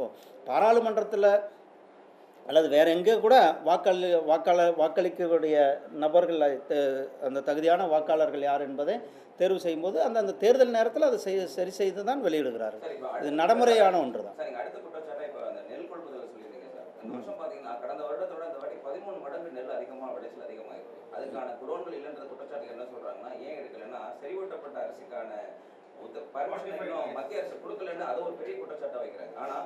இப்போ பாராளுமன்றத்தில் அல்லது வேற எங்கே கூட வாக்களி வாக்காளர் வாக்களிக்கக்கூடிய நபர்கள் அந்த தகுதியான வாக்காளர்கள் யார் என்பதை தேர்வு செய்யும்போது அந்த அந்த தேர்தல் நேரத்தில் அதை செய் சரி செய்து தான் இப்போ இது நடைமுறையான ஒன்று தான் சார் இங்க அடுத்த குற்றச்சாட்டை இப்போ அந்த நெல் கொள்முதல் சொல்லியிருந்தீங்க சார். இந்த வருஷம் பார்த்தீங்கன்னா கடந்த வருடத்தோட இந்த வாட்டி பதிமூணு மடங்கு நெல் அதிகமாக விளைச்சல் அதிகமாயிருக்கு. அதுக்கான குடோன்கள் இல்லைன்ற குற்றச்சாட்டு என்ன சொல்றாங்கன்னா ஏன் எடுக்கலைன்னா செறிவூட்டப்பட்ட அரிசிக்கான மத்திய அரசு கொடுக்கலன்னு அது ஒரு பெரிய குற்றச்சாட்டை வைக்கிறாங்க. ஆனா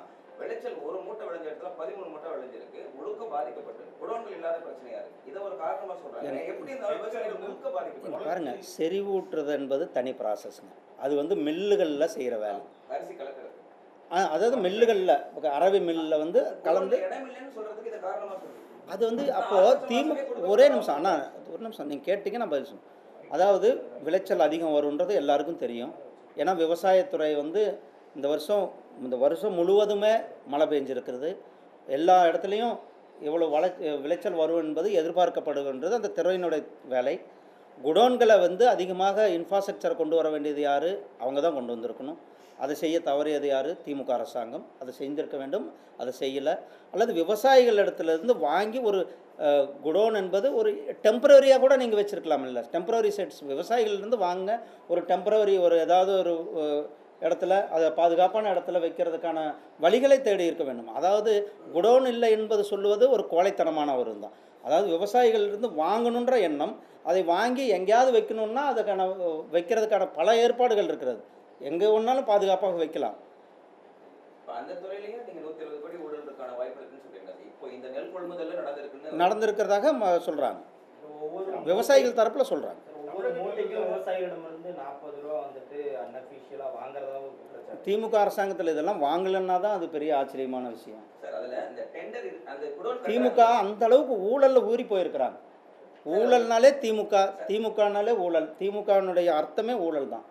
விளைச்சல் ஒரு மூட்டை விளைஞ்ச இடத்துல பதிமூணு மூட்டை விளைஞ்சிருக்கு. முழுக்க பாதிக்கப்பட்டு குடோன்கள் இல்லாத பிரச்சனையா இருக்கு. இதை ஒரு காரணமா சொல்றாங்க. எப்படி இந்த விவசாயிகள் முழுக்க பாதிக்கப்பட்டு பாருங்க செறிவூட்டுறது என்பது தனி ப்ராசஸ்ங்க அது வந்து மில்லுகளில் செய்கிற வேலை. அரிசி கலக்கிறது. அதாவது மில்லுகளில் அரவி மில்லில் வந்து கலந்து அது வந்து அப்போது திமுக ஒரே நிமிஷம் அண்ணா ஒரு நிமிஷம் நீங்கள் கேட்டீங்க நான் பதில் சொல்லுவேன் அதாவது விளைச்சல் அதிகம் வருன்றது எல்லாருக்கும் தெரியும். ஏன்னா விவசாயத்துறை வந்து இந்த வருஷம் இந்த வருஷம் முழுவதுமே மழை பெஞ்சிருக்கிறது. எல்லா இடத்துலையும் இவ்வளோ வள விளைச்சல் வரும் என்பது எதிர்பார்க்கப்படுகின்றது. அந்த துறையினுடைய வேலை. குடோன்களை வந்து அதிகமாக இன்ஃப்ராஸ்ட்ரக்சர் கொண்டு வர வேண்டியது யார்? அவங்க தான் கொண்டு வந்திருக்கணும். அதை செய்ய தவறியது யார்? திமுக அரசாங்கம். அதை செஞ்சிருக்க வேண்டும். அதை செய்யலை. அல்லது விவசாயிகள் இடத்துல இருந்து வாங்கி ஒரு குடோன் என்பது ஒரு டெம்பரவரியாக கூட நீங்கள் வச்சுருக்கலாம் இல்லை டெம்பரவரி செட்ஸ் விவசாயிகள்லேருந்து வாங்க ஒரு டெம்பரவரி ஒரு ஏதாவது ஒரு இடத்துல அதை பாதுகாப்பான இடத்துல வைக்கிறதுக்கான வழிகளை தேடி இருக்க வேண்டும். அதாவது குடோன் இல்லை என்பது சொல்லுவது ஒரு கோழைத்தனமான ஒரு தான் அதாவது விவசாயிகளிருந்து வாங்கணுன்ற எண்ணம் அதை வாங்கி எங்கேயாவது வைக்கணும்னா அதுக்கான வைக்கிறதுக்கான பல ஏற்பாடுகள் இருக்கிறது. எங்கே ஒன்றாலும் பாதுகாப்பாக வைக்கலாம். இப்ப அந்த துறையிலேயே நீங்க நூத்தி திமுக அரசாங்கத்தில் இதெல்லாம் வாங்கலைன்னா தான் அது பெரிய ஆச்சரியமான விஷயம். திமுக அந்த அளவுக்கு ஊழல்ல ஊறி போயிருக்கிறாங்க. ஊழல்னாலே திமுக திமுகனாலே ஊழல். திமுகனுடைய அர்த்தமே ஊழல் தான்